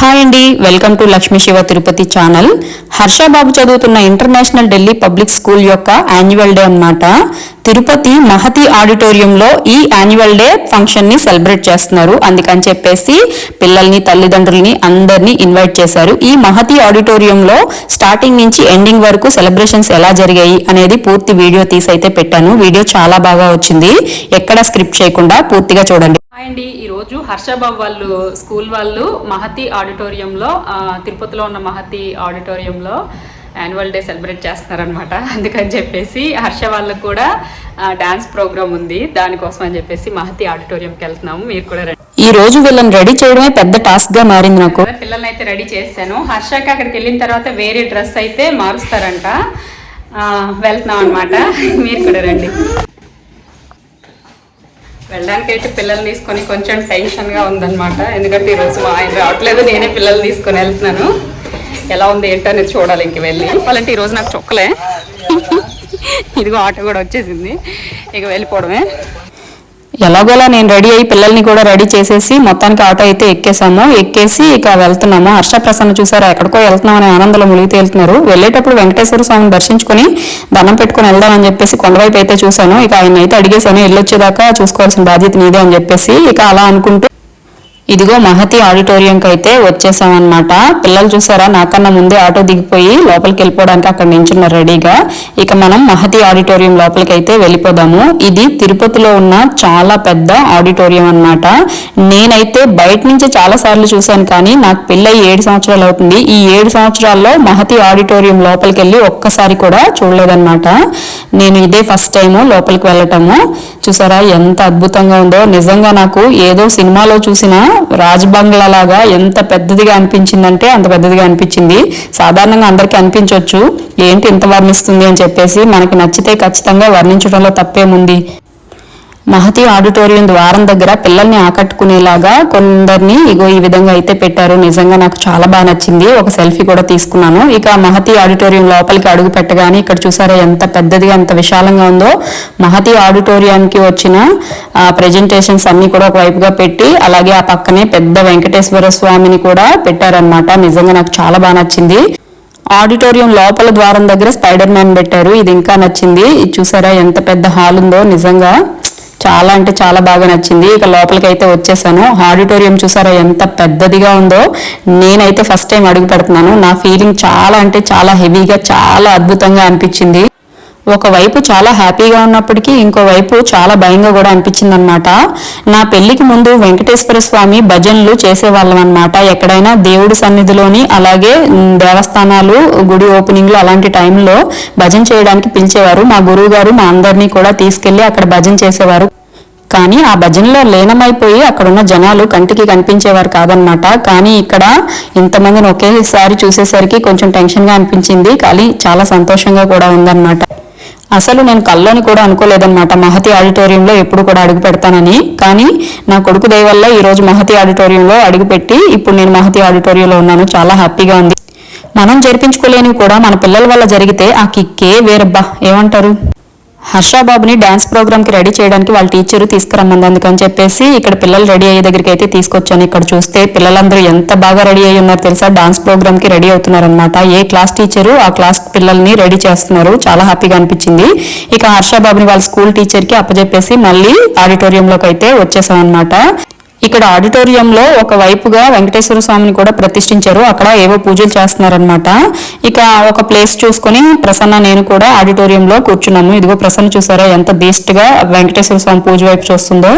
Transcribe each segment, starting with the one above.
Hi అండి welcome to Lakshmi Siva Tirupati channel Harsha Babu చదువుతున్న international Delhi public school యొక్క annual day అన్నమాట. తిరుపతి మహతి ఆడిటోరియంలో ఈ యాన్యువల్ డే ఫంక్షన్ని సెలబ్రేట్ చేస్తున్నారు. అందుకని చెప్పేసి పిల్లల్ని తల్లిదండ్రుల్ని అందరినీ ఇన్వైట్ చేశారు. ఈ మహతి ఆడిటోరియంలో స్టార్టింగ్ నుంచి ఎండింగ్ వరకు సెలబ్రేషన్స్ ఎలా జరిగాయి అనేది పూర్తి వీడియో తీసి అయితే పెట్టాను. వీడియో చాలా బాగా వచ్చింది. ఎక్కడ స్క్రిప్ట్ చేయకుండా పూర్తిగా చూడండి. అండి. ఈరోజు హర్షబాబు వాళ్ళు స్కూల్ వాళ్ళు మహతి ఆడిటోరియంలో తిరుపతిలో ఉన్న మహతి ఆడిటోరియంలో యాన్యువల్ డే సెలబ్రేట్ చేస్తున్నారనమాట అందుకని చెప్పేసి హర్ష వాళ్ళకు కూడా డాన్స్ ప్రోగ్రామ్ ఉంది. దానికోసం అని చెప్పేసి మహతి ఆడిటోరియంకి వెళ్తున్నాము. మీరు కూడా రండి. ఈ రోజు వీళ్ళని రెడీ చేయడమే పెద్ద టాస్క్గా మారింది నాకు. పిల్లల్ని అయితే రెడీ చేశాను. హర్షకి అక్కడికి వెళ్ళిన తర్వాత వేరే డ్రెస్ అయితే మారుస్తారంట. వెళ్తున్నాం అనమాట మీరు కూడా రండి. వెళ్ళడానికి అయితే పిల్లల్ని తీసుకొని కొంచెం టెన్షన్గా ఉందన్నమాట. ఎందుకంటే ఈరోజు మా ఆయన రావట్లేదు నేనే పిల్లల్ని తీసుకొని వెళ్తున్నాను. ఎలా ఉంది ఏంటో అనేది చూడాలి ఇంక వెళ్ళి. వాళ్ళంటే ఈరోజు నాకు చొక్కలే. ఇదిగో ఆటో కూడా వచ్చేసింది. ఇక వెళ్ళిపోవడమే. ఎలాగోలా నేను రెడీ అయ్యి పిల్లల్ని కూడా రెడీ చేసేసి మొత్తానికి ఆటో అయితే ఎక్కేసాము. ఎక్కేసి ఇక వెళ్తున్నాము. హర్ష ప్రసన్న చూసారా ఎక్కడికో వెళ్తున్నాం అనే ఆనందంలో మునిగి తేలుతున్నారు. వెళ్ళేటప్పుడు వెంకటేశ్వర స్వామిని దర్శించుకొని దండం పెట్టుకొని వెళ్దామని చెప్పేసి కొండవైపు అయితే చూశాను. ఇక ఆయన అయితే అడిగేశాను వెళ్ళొచ్చేదాకా చూసుకోవాల్సిన బాధ్యత నీదే అని చెప్పేసి ఇక అలా అనుకుంటూ ఇదిగో మహతి ఆడిటోరియంకి అయితే వచ్చేసామన్నమాట. పిల్లలు చూసారా? నాకన్నా ముందే ఆటో దిగిపోయి లోపలికి వెళ్ళిపోవడానికి అక్కడ నించున్నారు రెడీగా ఇక మనం మహతి ఆడిటోరియం లోపలికి అయితే వెళ్ళిపోదాము. ఇది తిరుపతిలో ఉన్న చాలా పెద్ద ఆడిటోరియం అన్నమాట. నేనైతే బయట నుంచి చాలా సార్లు చూశాను కానీ నాకు పెళ్ళై ఏడు సంవత్సరాలు అవుతుంది. ఈ ఏడు సంవత్సరాల్లో మహతి ఆడిటోరియం లోపలికి వెళ్ళి ఒక్కసారి కూడా చూడలేదన్నమాట. నేను ఇదే ఫస్ట్ టైము లోపలికి వెళ్ళటము. చూసారా ఎంత అద్భుతంగా ఉందో. నిజంగా నాకు ఏదో సినిమాలో చూసినా రాజబంగ్లా లాగా ఎంత పెద్దదిగా అనిపించిందంటే అంత పెద్దదిగా అనిపించింది. సాధారణంగా అందరికీ అనిపించవచ్చు ఏంటి ఇంత వర్ణిస్తుంది అని చెప్పేసి మనకి నచ్చితే ఖచ్చితంగా వర్ణించడంలో తప్పేముంది? మహతి ఆడిటోరియం ద్వారం దగ్గర పిల్లల్ని ఆకట్టుకునేలాగా కొందరిని ఇగో ఈ విధంగా అయితే పెట్టారు. నిజంగా నాకు చాలా బాగా నచ్చింది. ఒక సెల్ఫీ కూడా తీసుకున్నాను. ఇక మహతి ఆడిటోరియం లోపలికి అడుగు పెట్టగానే ఇక్కడ చూసారా ఎంత పెద్దదిగా ఎంత విశాలంగా ఉందో. మహతి ఆడిటోరియానికి వచ్చిన ప్రెజెంటేషన్స్ అన్ని కూడా ఒకవైపుగా పెట్టి అలాగే ఆ పక్కనే పెద్ద వెంకటేశ్వర స్వామిని కూడా పెట్టారనమాట నిజంగా నాకు చాలా బాగా నచ్చింది. ఆడిటోరియం లోపల ద్వారం దగ్గర స్పైడర్ మ్యాన్ పెట్టారు. ఇది ఇంకా నచ్చింది. ఇది చూసారా ఎంత పెద్ద హాల్ ఉందో. నిజంగా చాలా అంటే చాలా బాగా నచ్చింది. ఇక లోపలికి అయితే వచ్చేసాను. ఆడిటోరియం చూసారా ఎంత పెద్దదిగా ఉందో. నేనైతే ఫస్ట్ టైం అడుగు పెడుతున్నాను. నా ఫీలింగ్ చాలా అంటే చాలా హెవీగా చాలా అద్భుతంగా అనిపించింది. ఒకవైపు చాలా హ్యాపీగా ఉన్నప్పటికీ ఇంకోవైపు చాలా భయంగా కూడా అనిపించింది అనమాట నా పెళ్ళికి ముందు వెంకటేశ్వర స్వామి భజనలు చేసేవాళ్ళం అనమాట ఎక్కడైనా దేవుడి సన్నిధిలోని అలాగే దేవస్థానాలు గుడి ఓపెనింగ్లు అలాంటి టైంలో భజన చేయడానికి పిలిచేవారు. మా గురువు గారు మా అందరినీ కూడా తీసుకెళ్ళి అక్కడ భజన చేసేవారు. కానీ ఆ భజనలో లీనమైపోయి అక్కడున్న జనాలు కంటికి కనిపించేవారు కాదనమాట కానీ ఇక్కడ ఇంతమందిని ఒకేసారి చూసేసరికి కొంచెం టెన్షన్గా అనిపించింది. కానీ చాలా సంతోషంగా కూడా ఉందన్నమాట. అసలు నేను కల్లోని కూడా అనుకోలేదన్నమాట. మహతి ఆడిటోరియంలో ఎప్పుడు కూడా అడుగు పెడతానని. కానీ నా కొడుకు దయ వల్ల మహతి ఆడిటోరియంలో అడుగుపెట్టి ఇప్పుడు నేను మహతి ఆడిటోరియంలో ఉన్నాను. చాలా హ్యాపీగా ఉంది. మనం జరిపించుకోలేనివి కూడా మన పిల్లల వల్ల జరిగితే ఆ కిక్కే వేరబ్బా. ఏమంటారు? హర్షాబాబుని డాన్స్ ప్రోగ్రామ్కి రెడీ చేయడానికి వాళ్ళ టీచర్ తీసుకురమ్మంది. అందుకని చెప్పేసి ఇక్కడ పిల్లలు రెడీ అయ్యే దగ్గరికి అయితే తీసుకొచ్చాను. ఇక్కడ చూస్తే పిల్లలందరూ ఎంత బాగా రెడీ అయ్యి ఉన్నారు తెలుసా? డాన్స్ ప్రోగ్రామ్కి రెడీ అవుతున్నారనమాట ఏ క్లాస్ టీచరు ఆ క్లాస్ పిల్లల్ని రెడీ చేస్తున్నారు. చాలా హ్యాపీగా అనిపించింది. ఇక హర్షాబాబుని వాళ్ళ స్కూల్ టీచర్కి అప్పచెప్పేసి మళ్ళీ ఆడిటోరియంలోకి అయితే వచ్చేసాం అనమాట ఇక్కడ ఆడిటోరియంలో ఒక వైపుగా వెంకటేశ్వర స్వామిని కూడా ప్రతిష్ఠించారు. అక్కడ ఏవో పూజలు చేస్తున్నారనమాట ఇక ఒక ప్లేస్ చూసుకొని ప్రసన్న నేను కూడా ఆడిటోరియంలో కూర్చున్నాము. ఇదిగో ప్రసన్న చూసారా ఎంత బేస్ట్గా వెంకటేశ్వర స్వామి పూజ వైపు చూస్తుందో.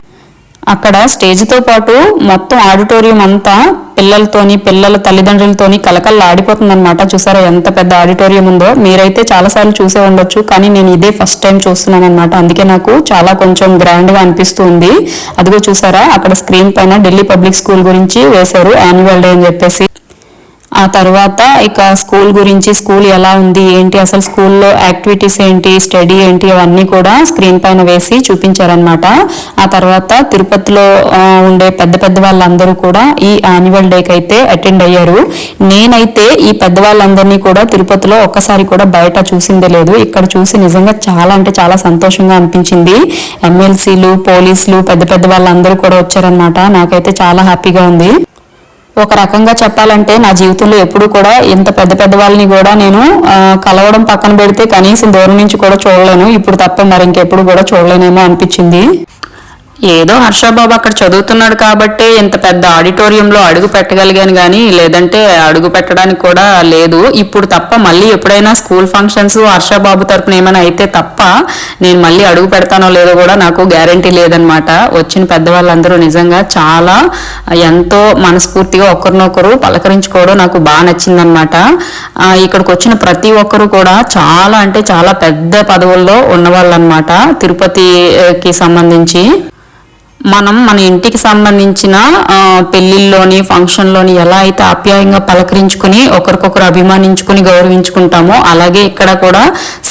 అక్కడ స్టేజ్తో పాటు మొత్తం ఆడిటోరియం అంతా పిల్లలతోని పిల్లల తల్లిదండ్రులతోని కలకల్లా ఆడిపోతుందన్నమాట చూసారా ఎంత పెద్ద ఆడిటోరియం ఉందో. మీరైతే చాలా సార్లు చూసే ఉండొచ్చు కానీ నేను ఇదే ఫస్ట్ టైం చూస్తున్నాను అనమాట అందుకే నాకు చాలా కొంచెం గ్రాండ్గా అనిపిస్తుంది. అదిగో చూసారా అక్కడ స్క్రీన్ పైన ఢిల్లీ పబ్లిక్ స్కూల్ గురించి వేశారు యాన్యువల్ డే అని చెప్పేసి. ఆ తర్వాత ఇక స్కూల్ గురించి స్కూల్ ఎలా ఉంది ఏంటి అసలు స్కూల్లో యాక్టివిటీస్ ఏంటి స్టడీ ఏంటి అవన్నీ కూడా స్క్రీన్ పైన వేసి చూపించారనమాట ఆ తర్వాత తిరుపతిలో ఉండే పెద్ద పెద్ద వాళ్ళందరూ కూడా ఈ యాన్యువల్ డేకి అయితే అటెండ్ అయ్యారు. నేనైతే ఈ పెద్ద వాళ్ళందరినీ కూడా తిరుపతిలో ఒక్కసారి కూడా బయట చూసిందే లేదు. ఇక్కడ చూసి నిజంగా చాలా అంటే చాలా సంతోషంగా అనిపించింది. ఎమ్మెల్సీలు పోలీసులు పెద్ద పెద్ద వాళ్ళందరూ కూడా వచ్చారనమాట నాకైతే చాలా హ్యాపీగా ఉంది. ఒక రకంగా చెప్పాలంటే నా జీవితంలో ఎప్పుడు కూడా ఇంత పెద్ద పెద్ద వాళ్ళని కూడా నేను కలవడం పక్కన పెడితే కనీసం దూరం నుంచి కూడా చూడలేను. ఇప్పుడు తప్ప మరి ఇంకెప్పుడు కూడా చూడలేనేమో అనిపించింది. ఏదో హర్షబాబు అక్కడ చదువుతున్నాడు కాబట్టి ఇంత పెద్ద ఆడిటోరియంలో అడుగు పెట్టగలిగాను కానీ లేదంటే అడుగు పెట్టడానికి కూడా లేదు. ఇప్పుడు తప్ప మళ్ళీ ఎప్పుడైనా స్కూల్ ఫంక్షన్స్ హర్షబాబు తరపున ఏమైనా అయితే తప్ప నేను మళ్ళీ అడుగు పెడతానో లేదో కూడా నాకు గ్యారంటీ లేదనమాట వచ్చిన పెద్దవాళ్ళందరూ నిజంగా చాలా ఎంతో మనస్ఫూర్తిగా ఒకరినొకరు పలకరించుకోవడం నాకు బాగా నచ్చిందనమాట ఇక్కడికి వచ్చిన ప్రతి ఒక్కరు కూడా చాలా అంటే చాలా పెద్ద పదవుల్లో ఉన్నవాళ్ళు అనమాట తిరుపతికి సంబంధించి. మనం మన ఇంటికి సంబంధించిన పెళ్ళిళ్ళలోని ఫంక్షన్లోని ఎలా అయితే ఆప్యాయంగా పలకరించుకుని ఒకరికొకరు అభిమానించుకుని గౌరవించుకుంటామో అలాగే ఇక్కడ కూడా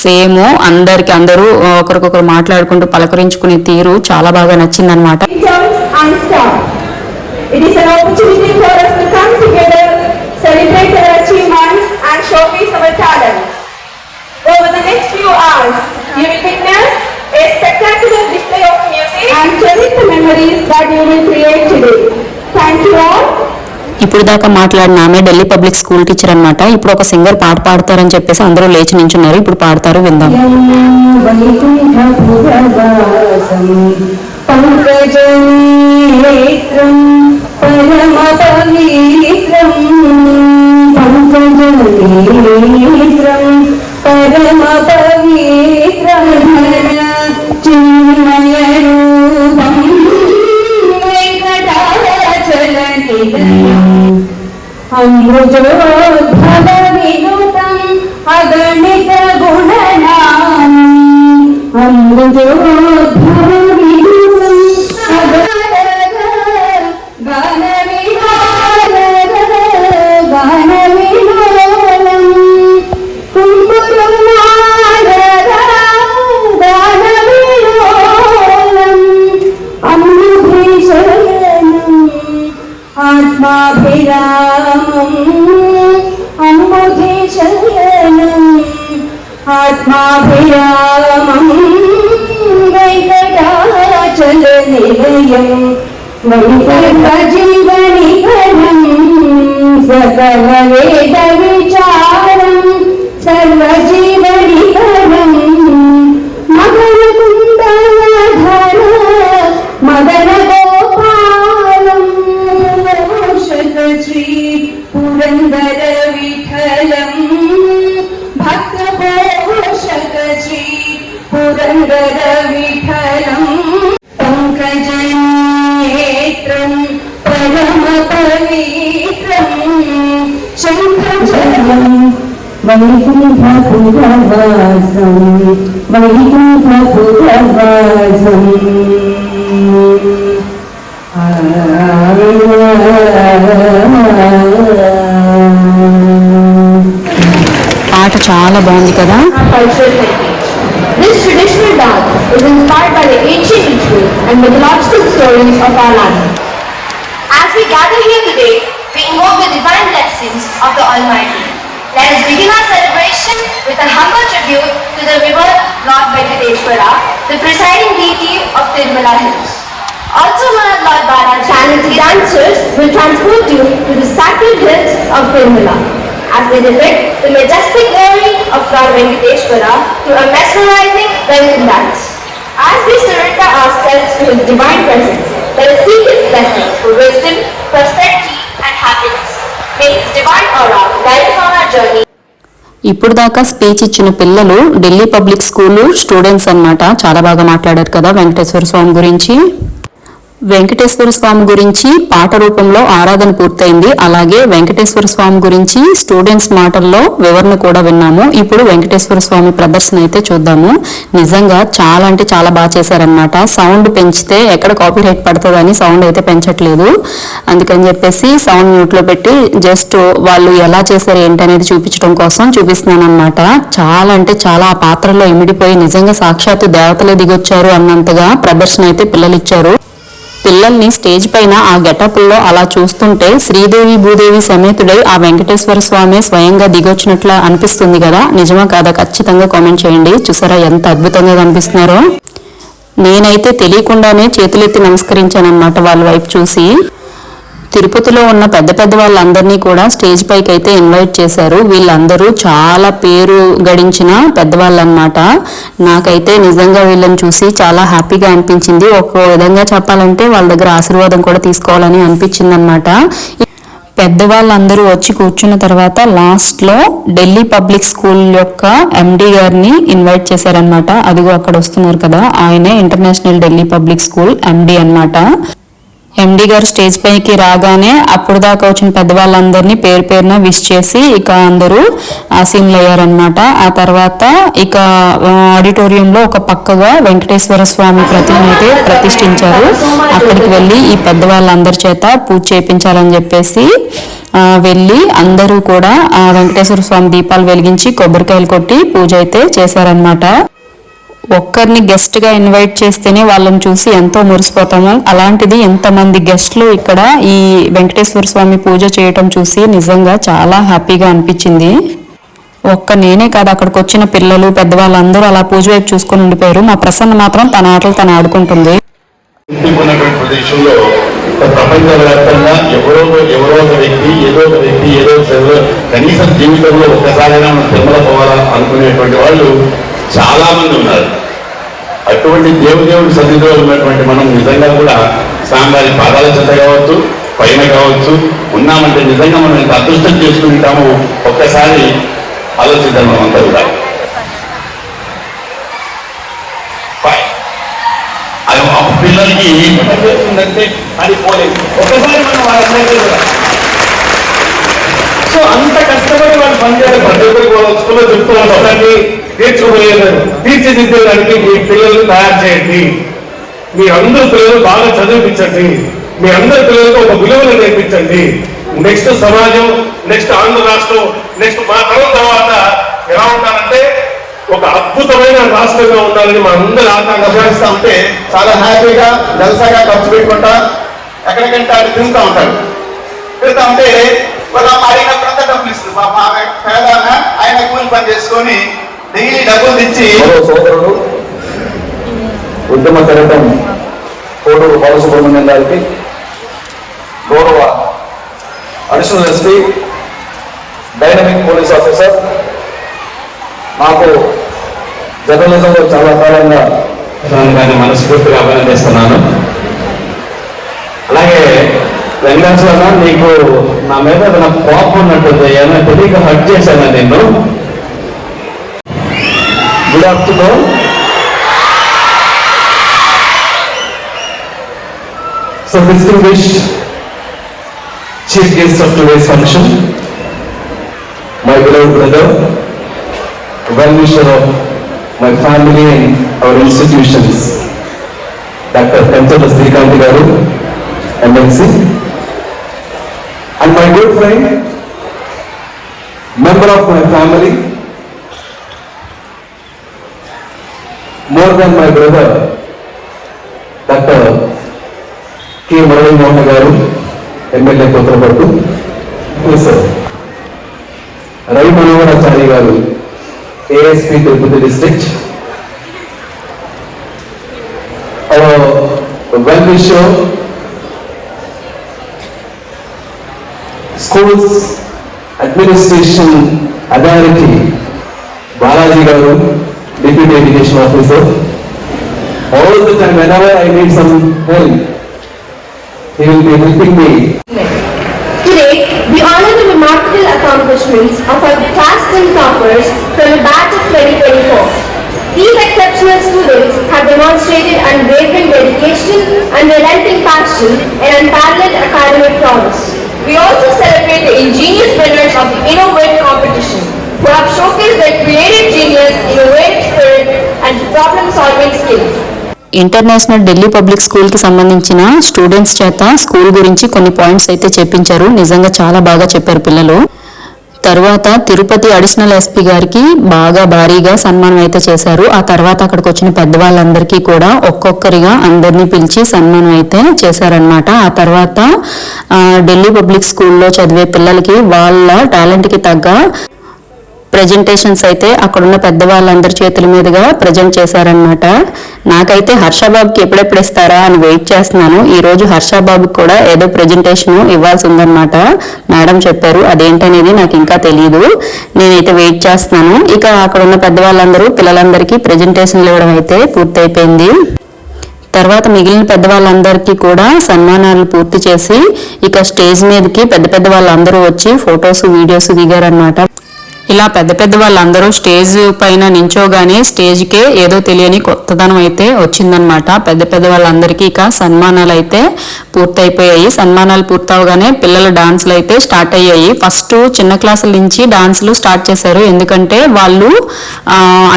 సేమ్ అందరికి అందరూ ఒకరికొకరు మాట్లాడుకుంటూ పలకరించుకునే తీరు చాలా బాగా నచ్చింది అనమాట You will witness a spectacular display of music and cherish the memories that you will create today. Thank you all. ఇప్పుడు దాకా మాట్లాడిన ఆమె ఢిల్లీ పబ్లిక్ స్కూల్ టీచర్ అన్నమాట ఇప్పుడు ఒక సింగర్ పాట పాడతారని చెప్పేసి అందరూ లేచి నించున్నారు ఇప్పుడు పాడతారు విందాం పంకజనేత్రం పరమ పవిత్రం పంకజనేత్రం పరమ వెంకటాచలనిలయం అమృజోద్భవ వినుతం అగణిత గుణనాం ఆత్మాభిరామం వెంకటాచల నిలయం వైకుంఠ సకల వేద విచారం సర్వజీవనికరం మకర కుండలధర మదన గోపాలం పోషక శ్రీ పురందర పురందర విఠలం పంకజనేత్రం పరమ పవిత్రం శంఖజలం a humble tribute to the river Lord Venkateshwara, the presiding deity of Tirumala Hills. Also known as Lord Balaji, Talented dancers will transport you to the sacred hills of Tirumala as they depict the majestic glory of Lord Venkateshwara through a mesmerizing welcome dance. As we surrender ourselves to His divine presence, let us seek His blessing for wisdom, prosperity, and happiness. May His divine aura guide us on our journey. ఇప్పుడు దాకా speech ఇచ్చిన పిల్లలు Delhi public school students అన్నమాట. చాలా బాగా మాట్లాడారు కదా వెంకటేశ్వర స్వామి గురించి. వెంకటేశ్వర స్వామి గురించి పాట రూపంలో ఆరాధన పూర్తయింది. అలాగే వెంకటేశ్వర స్వామి గురించి స్టూడెంట్స్ మాటల్లో వివరణ కూడా విన్నాము. ఇప్పుడు వెంకటేశ్వర స్వామి ప్రదర్శన అయితే చూద్దాము. నిజంగా చాలా అంటే చాలా బాగా చేశారనమాట సౌండ్ పెంచితే ఎక్కడ కాపీ రైట్ పడుతుందని సౌండ్ అయితే పెంచట్లేదు. అందుకని చెప్పేసి సౌండ్ మ్యూట్లో పెట్టి జస్ట్ వాళ్ళు ఎలా చేశారు ఏంటి అనేది చూపించడం కోసం చూపిస్తున్నాను అనమాట చాలా అంటే చాలా ఆ పాత్రలో ఇమిడిపోయి నిజంగా సాక్షాత్తు దేవతలే దిగొచ్చారు అన్నంతగా ప్రదర్శన అయితే పిల్లలు ఇచ్చారు పిల్లల్ని స్టేజ్ పైన ఆ గెటప్లో అలా చూస్తుంటే శ్రీదేవి భూదేవి సమేతుడై ఆ వెంకటేశ్వర స్వామి స్వయంగా దిగొచ్చినట్లు అనిపిస్తుంది కదా? నిజమా కాదా? ఖచ్చితంగా కామెంట్ చేయండి. చూసారా ఎంత అద్భుతంగా కనిపిస్తున్నారో? నేనైతే తెలియకుండానే చేతులెత్తి నమస్కరించాను వాళ్ళ వైపు చూసి. తిరుపతిలో ఉన్న పెద్ద పెద్ద వాళ్ళందరినీ కూడా స్టేజ్ పైకి అయితే ఇన్వైట్ చేశారు. వీళ్ళందరూ చాలా పేరు గడించిన పెద్దవాళ్ళనమాట నాకైతే నిజంగా వీళ్ళని చూసి చాలా హ్యాపీగా అనిపించింది. ఒక విధంగా చెప్పాలంటే వాళ్ళ దగ్గర ఆశీర్వాదం కూడా తీసుకోవాలని అనిపించింది అనమాట పెద్దవాళ్ళందరూ వచ్చి కూర్చున్న తర్వాత లాస్ట్లో ఢిల్లీ పబ్లిక్ స్కూల్ యొక్క ఎండి గారిని ఇన్వైట్ చేశారనమాట అదిగో అక్కడ వస్తున్నారు కదా. ఆయనే international Delhi public school MD అన్నమాట. ఎండి గారు స్టేజ్ పైకి రాగానే అప్పుడు దాకా వచ్చిన పెద్దవాళ్ళందరినీ పేరు పేరున విష్ చేసి ఇక అందరూ సీన్లు అయ్యారనమాట ఆ తర్వాత ఇక ఆడిటోరియంలో ఒక పక్కగా వెంకటేశ్వర స్వామి ప్రతిమను అయితే ప్రతిష్ఠించారు. అక్కడికి వెళ్ళి ఈ పెద్దవాళ్ళందరి చేత పూజ చేయించాలని చెప్పేసి వెళ్ళి అందరూ కూడా ఆ వెంకటేశ్వర స్వామి దీపాలు వెలిగించి కొబ్బరికాయలు కొట్టి పూజ అయితే చేశారనమాట ఒక్కరిని గెస్ట్గా ఇన్వైట్ చేస్తేనే వాళ్ళని చూసి ఎంతో మురిసిపోతాము. అలాంటిది ఎంతమంది గెస్ట్లు ఇక్కడ ఈ వెంకటేశ్వర స్వామి పూజ చేయటం చూసి నిజంగా చాలా హ్యాపీగా అనిపించింది. ఒక్క నేనే కాదు అక్కడికి వచ్చిన పిల్లలు పెద్దవాళ్ళందరూ అలా పూజ వైపు చూసుకొని ఉండిపోయారు. మా ప్రసన్న మాత్రం తన ఆటలు తను ఆడుకుంటుంది. ప్రదేశంలో ప్రపంచవ్యాప్తంగా ఎవరో ఎవరో ఒక వ్యక్తి ఏదో ఒక వ్యక్తి ఏదో ఒక కనీసం జీవితంలో ఒక్కసారైనా మనం తిరుమల పోవాలా అనుకునేటువంటి వాళ్ళు చాలా మంది ఉన్నారు. అటువంటి దేవుదేవుడి సన్నిధిలో ఉన్నటువంటి మనం నిజంగా కూడా స్వామివారి పాదాల చెంత కావచ్చు పైన కావచ్చు ఉన్నామంటే నిజంగా మనం ఎంత అదృష్టం చేసుకుంటాము ఒక్కసారి ఆలోచిద్దాం మనం అంతా కూడా అది ఆ పిల్లలకి ఏమంటే అది పోలేదు. ఒకసారి మనం వాళ్ళందరికీ కూడా సో అంత కష్టపడి వాళ్ళు పనిచేయాలి ప్రతి ఒక్కరికి వాళ్ళ స్కూల్లో చెప్తూ ఉంటారు. తీర్చుకోలేదు తీర్చిదిద్దడానికి మీ పిల్లలు తయారు చేయండి. మీ అందరి పిల్లలు బాగా చదివించండి మీ అందరి పిల్లలకు ఒక విలువలు నేర్పించండి. నెక్స్ట్ సమాజం నెక్స్ట్ ఆంధ్ర రాష్ట్రం నెక్స్ట్ మా తరం తర్వాత ఎలా ఉంటారంటే ఒక అద్భుతమైన రాష్ట్రంగా ఉండాలని మా అందరి ఆకాంక్ష ఉపయోగిస్తూ ఉంటే చాలా హ్యాపీగా జలసాగా ఖర్చు పెట్టుకుంటా ఎక్కడికంటే ఆడు తింటూ ఉంటాడు తింటా ఉంటే వాళ్ళ అడిగినప్పుడంతా డబ్బులు ఇస్తుంది మా పేద ఆయన, ఆయన కూలి పని చేసుకొని డైలీ డబ్బులు తెచ్చి మరో సోదరుడు ఉద్యమ చరితం కోడూరు బాలసుబ్రహ్మణ్యం గారికి గౌరవ additional SP dynamic police officer నాకు జర్నలిజంలో చాలా కాలంగా దాన్ని మనస్ఫూర్తిగా అభినందిస్తున్నాను. అలాగే వెంకటేశ్వర నీకు నా మీద ఏదైనా కోపం ఉన్నట్టుంది ఏమైనా తెలియక హట్ చేశాను నిన్ను? Good afternoon. So distinguished chief guest of today's function, my beloved brother, well-wisher of my family and our institutions, Dr. Kanchana Srikanti Garu, MNC, and my good friend, member of my family, more than my brother doctor K Muralimohan garu MLA Kothapattu. Sir Ravi Manoharachary garu ASP Tirupati district well విషో schools administration authority Balaji garu. Deputy Education Officer. All the time, whenever I need some help, he will be helping me. Today, we honor the remarkable accomplishments of our class 10 toppers from the batch of 2024. These exceptional students have demonstrated unwavering dedication, and unrelenting passion, and unparalleled academic prowess. We also celebrate the ingenious winners of the InnoVate competition, who have showcased their creative genius in a way and problem solving skills international Delhi public స్కూల్కి సంబంధించిన students చేత school గురించి కొన్ని points అయితే చెప్పించారు. నిజంగా చాలా బాగా చెప్పారు పిల్లలు. తర్వాత తిరుపతి అడిషనల్ ఎస్పీ గారికి బాగా భారీగా సన్మానం అయితే చేశారు. ఆ తర్వాత అక్కడికి వచ్చిన పెద్దవాళ్ళందరికీ కూడా ఒక్కొక్కరిగా అందరినీ పిలిచి సన్మానం అయితే చేశారనమాట ఆ తర్వాత ఢిల్లీ పబ్లిక్ స్కూల్లో చదివే పిల్లలకి వాళ్ళ టాలెంట్కి తగ్గ ప్రజెంటేషన్స్ అయితే అక్కడున్న పెద్దవాళ్ళందరి చేతుల మీదుగా ప్రజెంట్ చేశారనమాట నాకైతే హర్షబాబుకి ఎప్పుడెప్పుడు ఇస్తారా అని వెయిట్ చేస్తున్నాను. ఈ రోజు హర్షబాబుకి కూడా ఏదో ప్రజెంటేషన్ ఇవ్వాల్సి ఉందన్నమాట. మేడం చెప్పారు అదేంటనేది నాకు ఇంకా తెలియదు నేనైతే వెయిట్ చేస్తున్నాను. ఇక అక్కడ ఉన్న పెద్దవాళ్ళందరూ పిల్లలందరికీ ప్రజెంటేషన్లు ఇవ్వడం అయితే పూర్తయిపోయింది. తర్వాత మిగిలిన పెద్దవాళ్ళందరికీ కూడా సన్మానాలు పూర్తి చేసి ఇక స్టేజ్ మీదకి పెద్ద పెద్ద వాళ్ళందరూ వచ్చి ఫొటోస్ వీడియోస్ దిగారనమాట ఇలా పెద్ద పెద్ద వాళ్ళందరూ స్టేజ్ పైన నించోగానే స్టేజ్కే ఏదో తెలియని కొత్తదనం అయితే వచ్చిందనమాట పెద్ద పెద్ద వాళ్ళందరికీ ఇక సన్మానాలు అయితే పూర్తయిపోయాయి. సన్మానాలు పూర్తవగానే పిల్లల డాన్సులు అయితే స్టార్ట్ అయ్యాయి. ఫస్ట్ చిన్న క్లాసుల నుంచి డాన్సులు స్టార్ట్ చేశారు. ఎందుకంటే వాళ్ళు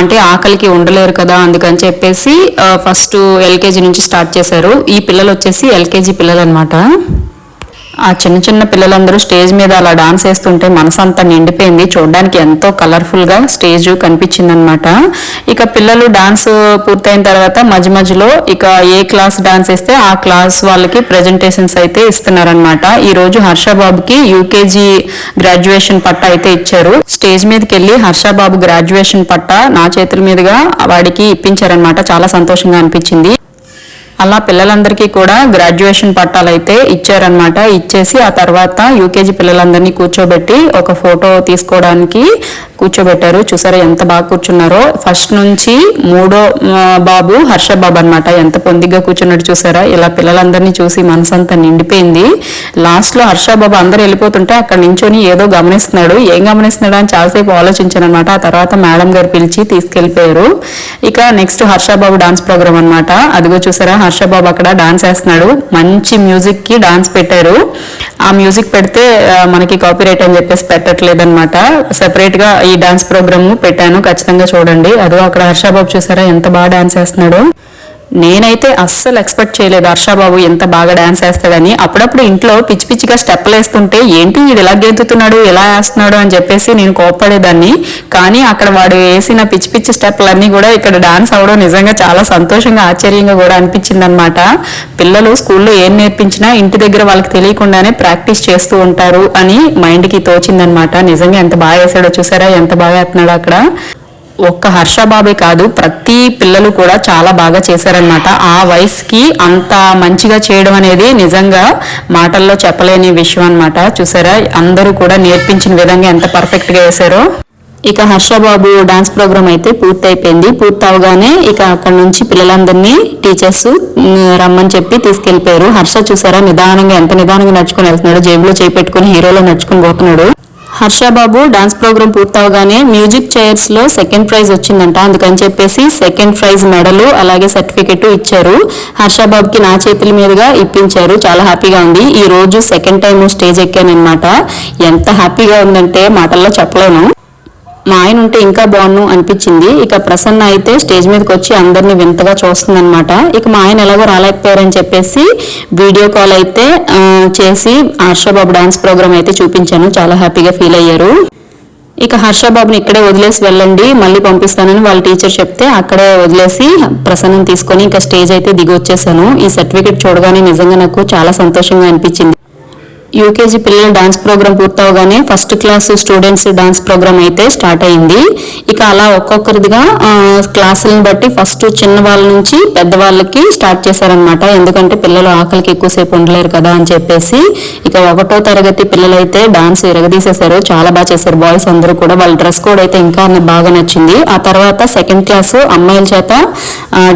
అంటే ఆకలికి ఉండలేరు కదా అందుకని చెప్పేసి ఫస్ట్ ఎల్కేజీ నుంచి స్టార్ట్ చేశారు. ఈ పిల్లలు వచ్చేసి ఎల్కేజీ పిల్లలు అనమాట ఆ చిన్న చిన్న పిల్లలందరూ స్టేజ్ మీద అలా డాన్స్ వేస్తుంటే మనసంతా నిండిపోయింది. చూడడానికి ఎంతో కలర్ఫుల్గా స్టేజ్ కనిపించిందనమాట ఇక పిల్లలు డాన్స్ పూర్తయిన తర్వాత మధ్య మధ్యలో ఇక ఏ క్లాస్ డాన్స్ వేస్తే ఆ క్లాస్ వాళ్ళకి ప్రెజెంటేషన్స్ అయితే ఇస్తున్నారనమాట ఈ రోజు హర్షబాబుకి యూకేజీ గ్రాడ్యుయేషన్ పట్ట అయితే ఇచ్చారు. స్టేజ్ మీదకి వెళ్ళి హర్షబాబు గ్రాడ్యుయేషన్ పట్ట నా చేతుల మీదుగా వాడికి ఇప్పించారనమాట చాలా సంతోషంగా అనిపించింది. అలా పిల్లలందరికీ కూడా గ్రాడ్యుయేషన్ పట్టాలు అయితే ఇచ్చారనమాట ఇచ్చేసి ఆ తర్వాత యూకేజీ పిల్లలందరినీ కూర్చోబెట్టి ఒక ఫోటో తీసుకోవడానికి కూర్చోబెట్టారు. చూసారా ఎంత బాగా కూర్చున్నారో. ఫస్ట్ నుంచి మూడో బాబు హర్ష బాబు అనమాట ఎంత పొందిగ్గా కూర్చున్నట్టు చూసారా. ఇలా పిల్లలందరినీ చూసి మనసంతా నిండిపోయింది. లాస్ట్లో హర్ష బాబు అందరూ వెళ్ళిపోతుంటే అక్కడ నించొని ఏదో గమనిస్తున్నాడు. ఏం గమనిస్తున్నాడు అని చాలాసేపు ఆలోచించాను అనమాట ఆ తర్వాత మేడం గారు పిలిచి తీసుకెళ్ళిపోయారు ఇక నెక్స్ట్ హర్షబాబు డాన్స్ ప్రోగ్రామ్ అన్నమాట. అదిగో చూసారా. హర్షబాబు అక్కడ డాన్స్ వేస్తున్నాడు మంచి మ్యూజిక్కి డాన్స్ పెట్టారు. ఆ మ్యూజిక్ పెడితే మనకి కాపీరైట్ అని చెప్పేసి పెట్టట్లేదు అనమాట సెపరేట్గా ఈ డాన్స్ ప్రోగ్రామ్ పెట్టాను. ఖచ్చితంగా చూడండి. అదో అక్కడ హర్షబాబు చూసారా? ఎంత బాగా డాన్స్ వేస్తున్నాడు నేనైతే అస్సలు ఎక్స్పెక్ట్ చేయలేదు. హర్షబాబు ఎంత బాగా డాన్స్ వేస్తాడని అప్పుడప్పుడు ఇంట్లో పిచ్చి పిచ్చిగా స్టెప్లు వేస్తుంటే ఏంటి ఇది ఎలా గెంతుతున్నాడు ఎలా వేస్తున్నాడు? అని చెప్పేసి నేను కోప్పడేదాన్ని. కానీ అక్కడ వాడు వేసిన పిచ్చి పిచ్చి స్టెప్లన్నీ కూడా ఇక్కడ డాన్స్ అవడం నిజంగా చాలా సంతోషంగా ఆశ్చర్యంగా కూడా అనిపించింది అనమాట పిల్లలు స్కూల్లో ఏం నేర్పించినా ఇంటి దగ్గర వాళ్ళకి తెలియకుండానే ప్రాక్టీస్ చేస్తూ ఉంటారు అని మైండ్కి తోచిందనమాట నిజంగా ఎంత బాగా వేసాడో చూసారా? ఎంత బాగా వేస్తున్నాడో అక్కడ? ఒక్క హర్ష బాబే కాదు ప్రతి పిల్లలు కూడా చాలా బాగా చేశారనమాట ఆ వయసుకి అంత మంచిగా చేయడం అనేది నిజంగా మాటల్లో చెప్పలేని విషయం అనమాట చూసారా? అందరూ కూడా నేర్పించిన విధంగా ఎంత పర్ఫెక్ట్గా వేశారో ఇక హర్షబాబు డాన్స్ ప్రోగ్రామ్ అయితే పూర్తి అయిపోయింది పూర్తి అవగానే ఇక అక్కడ నుంచి పిల్లలందరినీ టీచర్స్ రమ్మని చెప్పి తీసుకెళ్ళిపోయారు హర్ష చూసారా? నిదానంగా ఎంత నిదానంగా నడుచుకుని వెళ్తున్నాడు. జేబులో చేయి పెట్టుకుని హీరోలో నడుచుకుని పోతున్నాడు. హర్షబాబు డాన్స్ ప్రోగ్రామ్ పూర్తవగానే మ్యూజిక్ చైర్స్లో సెకండ్ ప్రైజ్ వచ్చిందంట. అందుకని చెప్పేసి సెకండ్ ప్రైజ్ మెడల్ అలాగే సర్టిఫికెట్ ఇచ్చారు. హర్షబాబుకి నా చేతుల మీదుగా ఇప్పించారు. చాలా హ్యాపీగా ఉంది. ఈ రోజు సెకండ్ టైం స్టేజ్ ఎక్కానమాట ఎంత హ్యాపీగా ఉందంటే మాటల్లో చెప్పలేను. మా ఆయన ఉంటే ఇంకా బాగున్ను అనిపించింది. ఇక ప్రసన్న అయితే స్టేజ్ మీదకి వచ్చి అందరిని వింతగా చూస్తుందనమాట ఇక మా ఆయన ఎలాగో రాలేకపోయారని చెప్పేసి వీడియో కాల్ అయితే చేసి హర్షబాబు డాన్స్ ప్రోగ్రామ్ అయితే చూపించాను. చాలా హ్యాపీగా ఫీల్ అయ్యారు. ఇక హర్షబాబుని ఇక్కడే వదిలేసి వెళ్ళండి మళ్ళీ పంపిస్తానని వాళ్ళ టీచర్ చెప్తే అక్కడే వదిలేసి ప్రసన్నం తీసుకొని ఇంకా స్టేజ్ అయితే దిగి వచ్చేసాను ఈ సర్టిఫికెట్ చూడగానే నిజంగా నాకు చాలా సంతోషంగా అనిపించింది. యూకేజీ పిల్లల dance programme పూర్తవగానే first class students dance program అయితే స్టార్ట్ అయింది. ఇక అలా ఒక్కొక్కరిదిగా క్లాసులను బట్టి ఫస్ట్ చిన్న వాళ్ళ నుంచి పెద్ద వాళ్ళకి స్టార్ట్ చేశారనమాట ఎందుకంటే పిల్లలు ఆకలికి ఎక్కువసేపు ఉండలేరు కదా అని చెప్పేసి ఇక ఒకటో తరగతి పిల్లలు అయితే డాన్స్ ఎరగదీసేశారు చాలా బాగా చేశారు. బాయ్స్ అందరూ కూడా వాళ్ళ డ్రెస్ కోడ్ అయితే ఇంకా బాగా నచ్చింది. ఆ తర్వాత సెకండ్ క్లాస్ అమ్మాయిల చేత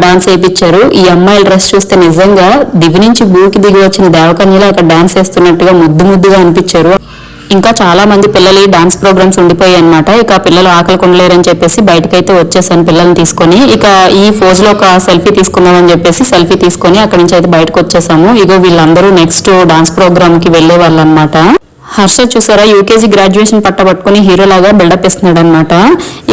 డాన్స్ వేయించారు ఈ అమ్మాయిల డ్రెస్ చూస్తే నిజంగా దివి నుంచి భూకి దిగి వచ్చిన దేవకన్యలో అక్కడ డాన్స్ వేస్తున్నట్టుగా ముద్దు ముద్దుగా అనిపించారు. ఇంకా చాలా మంది పిల్లలు డాన్స్ ప్రోగ్రామ్స్ ఉండిపోయాయి అనమాట ఇక పిల్లలు ఆకలి కొండలేరని చెప్పేసి బయటకైతే వచ్చేసాను పిల్లల్ని తీసుకొని. ఇక ఈ ఫోజ్లో ఒక సెల్ఫీ తీసుకుందామని చెప్పేసి సెల్ఫీ తీసుకొని అక్కడి నుంచి అయితే బయటకు వచ్చేసాము. ఇగో వీళ్ళందరూ నెక్స్ట్ డాన్స్ ప్రోగ్రామ్కి వెళ్ళే వాళ్ళు అనమాట హర్ష చూసారా? యూకేజీ గ్రాడ్యుయేషన్ పట్ట పట్టుకుని హీరోలాగా బిల్డప్ ఇస్తున్నాడు అనమాట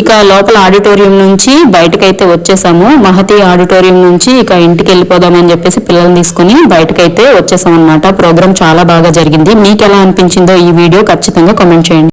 ఇక లోపల ఆడిటోరియం నుంచి బయటకైతే వచ్చేసాము. మహతి ఆడిటోరియం నుంచి ఇక ఇంటికి వెళ్ళిపోదామని చెప్పేసి పిల్లల్ని తీసుకుని బయటకైతే వచ్చేసాం అనమాట ప్రోగ్రామ్ చాలా బాగా జరిగింది. మీకు ఎలా అనిపించిందో ఈ వీడియో ఖచ్చితంగా కామెంట్ చేయండి.